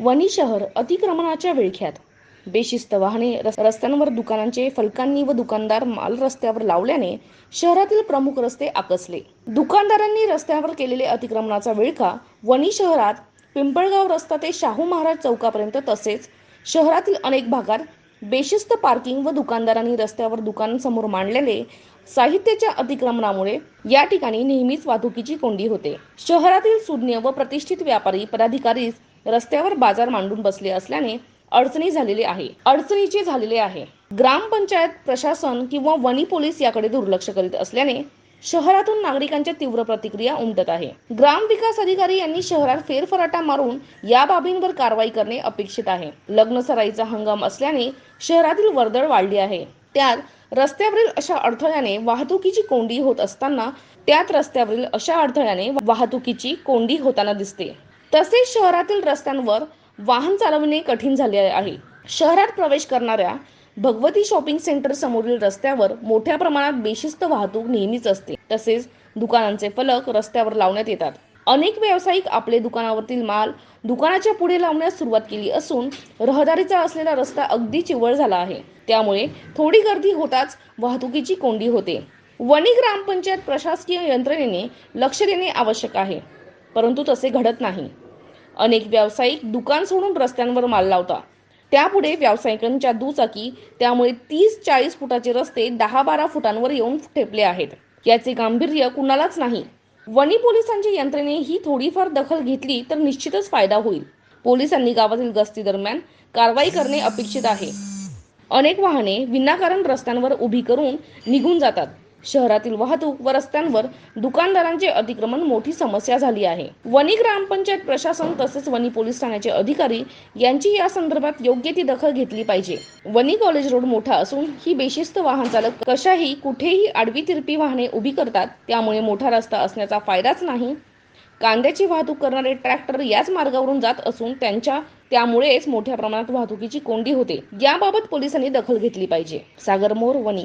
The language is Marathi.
वणी शहर अतिक्रमणाच्या विळख्यात. बेशिस्त वाहने रस्त्यांवर दुकानांचे फलकांनी व दुकानदार माल रस्त्यावर लावल्याने शहरातील प्रमुख रस्ते आकसले दुकानदारांनी रस्त्यावर केलेले अतिक्रमणाचा विळखा वणी शहरात पिंपळगाव रस्ता ते शाहू महाराज चौकापर्यंत तसेच शहरातील अनेक भागात बेशिस्त पार्किंग व दुकानदारांनी रस्त्यावर दुकानांसमोर मांडलेले साहित्याच्या अतिक्रमणामुळे या ठिकाणी नेहमीच वाहतुकीची कोंडी होते. शहरातील सुज्ञ व प्रतिष्ठित व्यापारी पदाधिकारी रस्त्यावर बाजार मांडून बसले असल्याने अडचणी झालेले आहे. अडचणीचे झालेले आहे. ग्रामपंचायत प्रशासन किंवा वनी पोलीस याकडे दुर्लक्ष करीत असल्याने शहरातून नागरिकांच्या तीव्र प्रतिक्रिया उमटत आहे. ग्राम विकास अधिकारी यांनी शहरात फेरफराटा मारून या बाबींवर कारवाई करणे अपेक्षित आहे. लग्न सराईचा हंगाम असल्याने शहरातील वर्दळ वाढली आहे. त्यात रस्त्यावरील अशा अडथळ्याने वाहतुकीची कोंडी होत असताना त्यात रस्त्यावरील अशा अडथळ्याने वाहतुकीची कोंडी होताना दिसते. तसेच शहरातील रस्त्यांवर वाहन चालवणे कठीण झाले आहे. शहरात प्रवेश करणाऱ्या भगवती शॉपिंग सेंटर समोरील रस्त्यावर मोठ्या प्रमाणात बेशिस्त वाहतूक नेहमीच असते. तसेच दुकानांचे फलक रस्त्यावर लावण्यात येतात. अनेक व्यावसायिक आपले दुकानावरील माल दुकानाच्या पुढे लावण्यास सुरुवात केली असून रहदारीचा असलेला रस्ता अगदी चिवळ झाला आहे. त्यामुळे थोडी गर्दी होताच वाहतुकीची कोंडी होते. वणी ग्रामपंचायत प्रशासकीय यंत्रणेने लक्ष देणे आवश्यक आहे. परंतु तसे घडत नाही. अनेक व्यावसायिक दुकान सोडून रस्त्यांवर माल लावतात त्यापुढे व्यावसायिकांच्या दुचाकी त्यामुळे तीस चाळीस फुटाचे रस्ते दहा बारा फुटांवर येऊन ठेपले आहेत. याचे गांभीर्य कुणालाच नाही. वणी पोलिसांची यंत्रणे ही थोडीफार दखल घेतली तर निश्चितच फायदा होईल. पोलिसांनी गावातील गस्ती दरम्यान कारवाई करणे अपेक्षित आहे. अनेक वाहने विनाकारण रस्त्यांवर उभी करून निघून जातात. शहरातील वाहतूक व रस्त्यांवर दुकानदारांचे अतिक्रमण मोठी समस्या झाली आहे. वणी ग्रामपंचायत प्रशासन तसेच वणी पोलीस ठाण्याचे अधिकारी यांची या संदर्भात योग्य ती दखल घेतली पाहिजे. वणी कॉलेज रोड मोठा असून ही बेशिस्त वाहन चालक कशाही कुठेही आडवी तिरपी वाहने उभी करतात त्यामुळे मोठा रस्ता असण्याचा फायदाच नाही. कांद्याची वाहतूक करणारे ट्रॅक्टर याच मार्गावरून जात असून त्यांच्या त्यामुळेच मोठ्या प्रमाणात वाहतुकीची कोंडी होते. याबाबत पोलिसांनी दखल घेतली पाहिजे. सागर मोर वणी.